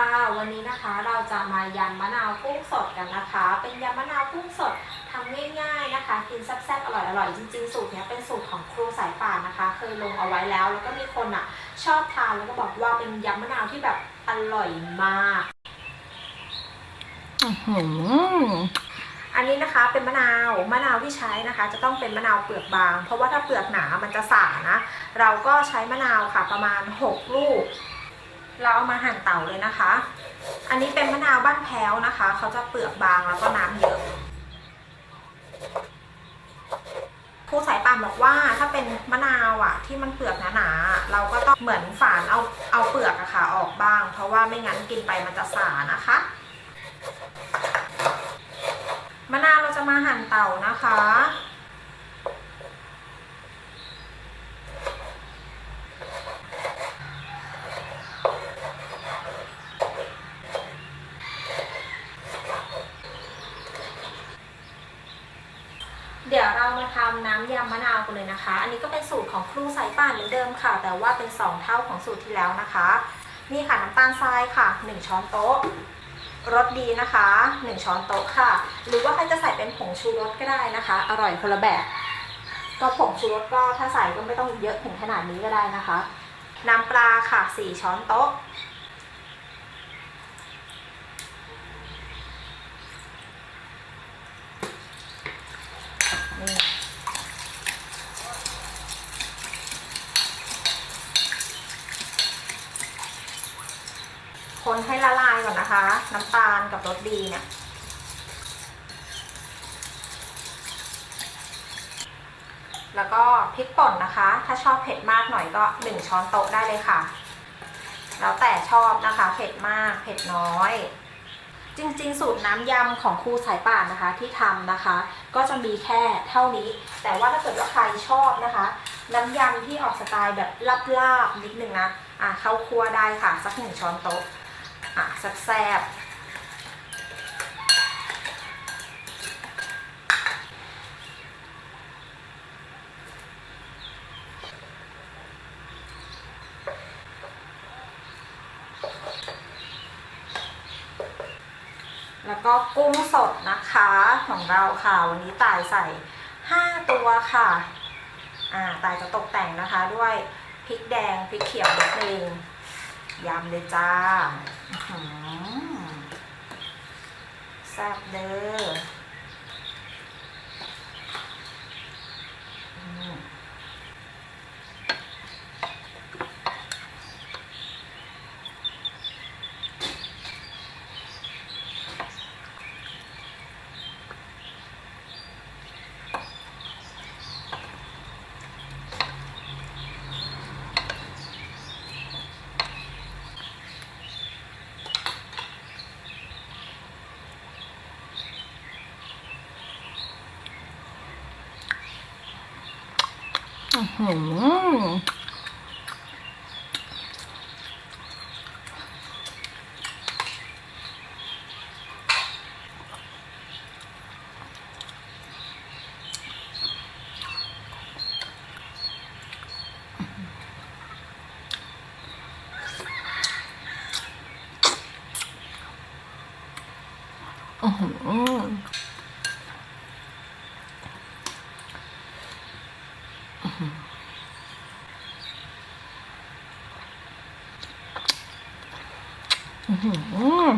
ค่ะ วันนี้นะคะเราจะมายำมะนาวกุ้งสดกันนะคะ เป็นยำมะนาวกุ้งสดทำง่ายๆนะคะ กินแซ่บๆอร่อยๆจริงๆสูตรเนี้ยเป็นสูตรของครูสายป่านนะคะ เคยลงเอาไว้แล้ว แล้วก็มีคนอะชอบทานแล้วก็บอกว่าเป็นยำมะนาวที่แบบอร่อยมากอื้อหืออันนี้นะคะเป็นมะนาวมะนาวที่ใช้นะคะ จะต้องเป็นมะนาวเปลือกบาง เพราะว่าถ้าเปลือกหนามันจะสานะ เราก็ใช้มะนาวค่ะประมาณ 6 ลูก เราเอามาหั่นเต่าเลยนะคะ อันนี้เป็นมะนาวบ้านแพ้วนะคะ เขาจะเปลือกบางแล้วก็น้ำเยอะครูสายป่านบอกว่าถ้าเป็นมะนาวอะที่มันเปลือกหนาๆเราก็ต้องเหมือนฝานเอาเอาเปลือกอะค่ะออกบ้าง เพราะว่าไม่งั้นกินไปมันจะสานะคะ มะนาวเราจะมาหั่นเต่านะคะ เดี๋ยวเรามาทำ น้ำยำมะนาวกันเลยนะคะ อันนี้ก็เป็นสูตรของครูสายป่านเหมือนเดิมค่ะ แต่ว่าเป็น 2 เท่าของสูตรที่แล้วนะคะ นี่ค่ะน้ำตาลทรายค่ะ 1 ช้อนโต๊ะรสดีนะคะ 1 ช้อนโต๊ะค่ะ หรือว่าใครจะใส่เป็นผงชูรสก็ได้นะคะ อร่อยคนละแบบ ก็ผงชูรสก็ถ้าใส่ก็ไม่ต้องเยอะถึงขนาดนี้ก็ได้นะคะ น้ำปลาค่ะ 4 ช้อนโต๊ะนี่ คนให้ละลายก่อนนะคะ น้ำตาลกับรสดีเนี่ยแล้วก็พริกป่นนะคะ ถ้าชอบเผ็ดมากหน่อยก็1ช้อนโต๊ะได้เลยค่ะ แล้วแต่ชอบนะคะ เผ็ดมาก เผ็ดน้อย จริงๆ สูตรน้ำยำของครูสายป่านนะคะ ที่ทำนะคะ ก็จะมีแค่เท่านี้ แต่ว่าถ้าเกิดว่าใครชอบนะคะ น้ำยำที่ออกสไตล์แบบลาบๆนิดนึงนะ อะเข้าครัวได้ค่ะ สักหนึ่งช้อนโต๊ะ่ะแซ่บแล้วก็กุ้งสดนะคะของเราค่ะ วันนี้ตายใส่ 5 ตัวค่ะ อ่าตายจะตกแต่งนะคะด้วยพริกแดงพริกเขียวนิดนึง ยำเลยจ้าแซ่บเด้อ โอหืออื้อหื อืม